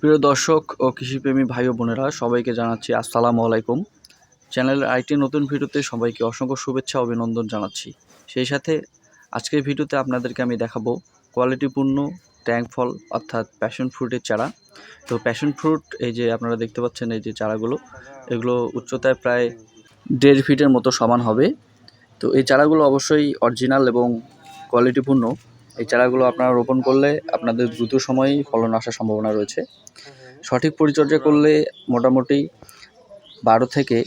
প্রিয় দর্শক ও কৃষিপ্রেমী ভাই ও বোনেরা, সবাইকে জানাচ্ছি আসসালামু আলাইকুম। চ্যানেলের আইটি নতুন ভিডিওতে সবাইকে অসংখ্য শুভেচ্ছা, অভিনন্দন জানাচ্ছি। সেই সাথে আজকের ভিডিওতে আপনাদেরকে আমি দেখাবো কোয়ালিটিপূর্ণ ট্যাঙ্ক ফল, অর্থাৎ প্যাশন ফ্রুটের চারা। তো প্যাশন ফ্রুট, এই যে আপনারা দেখতে পাচ্ছেন এই যে চারাগুলো, এগুলো উচ্চতায় প্রায় দেড় ফিটের মতো সমান হবে। তো এই চারাগুলো অবশ্যই অরিজিনাল এবং কোয়ালিটিপূর্ণ এই চারাগুলো আপনারা রোপণ করলে আপনাদের দ্রুত সময়েই ফলন আসার সম্ভাবনা রয়েছে। সঠিক পরিচর্যা করলে মোটামুটি বারো থেকে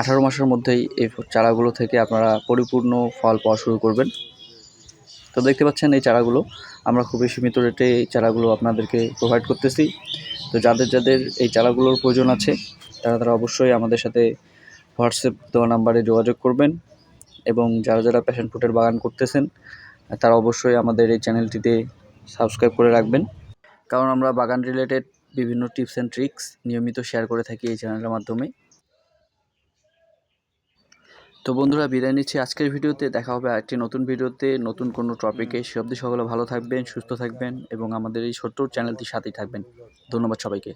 আঠারো মাসের মধ্যেই এই চারাগুলো থেকে আপনারা পরিপূর্ণ ফল পাওয়া শুরু করবেন। তো দেখতে পাচ্ছেন এই চারাগুলো, আমরা খুবই সীমিত রেটে এই চারাগুলো আপনাদেরকে প্রোভাইড করতেছি। তো যাদের যাদের এই চারাগুলোর প্রয়োজন আছে, তারা তারা অবশ্যই আমাদের সাথে হোয়াটসঅ্যাপ দেওয়া নাম্বারে যোগাযোগ করবেন এবং যারা যারা প্যাশন ফ্রুটের বাগান করতেছেন তারা অবশ্যই আমাদের এই চ্যানেলটিতে সাবস্ক্রাইব করে রাখবেন। কারণ আমরা বাগান রিলেটেড বিভিন্ন টিপস অ্যান্ড ট্রিক্স নিয়মিত শেয়ার করে থাকি এই চ্যানেলের মাধ্যমে। তো বন্ধুরা, বিদায় নিচ্ছি আজকের ভিডিওতে। দেখা হবে একটি নতুন ভিডিওতে। নতুন কোনো টপিকে সে অবধি সকলে ভালো থাকবেন, সুস্থ থাকবেন এবং আমাদের এই ছোট্ট চ্যানেলটির সাথেই থাকবেন। ধন্যবাদ সবাইকে।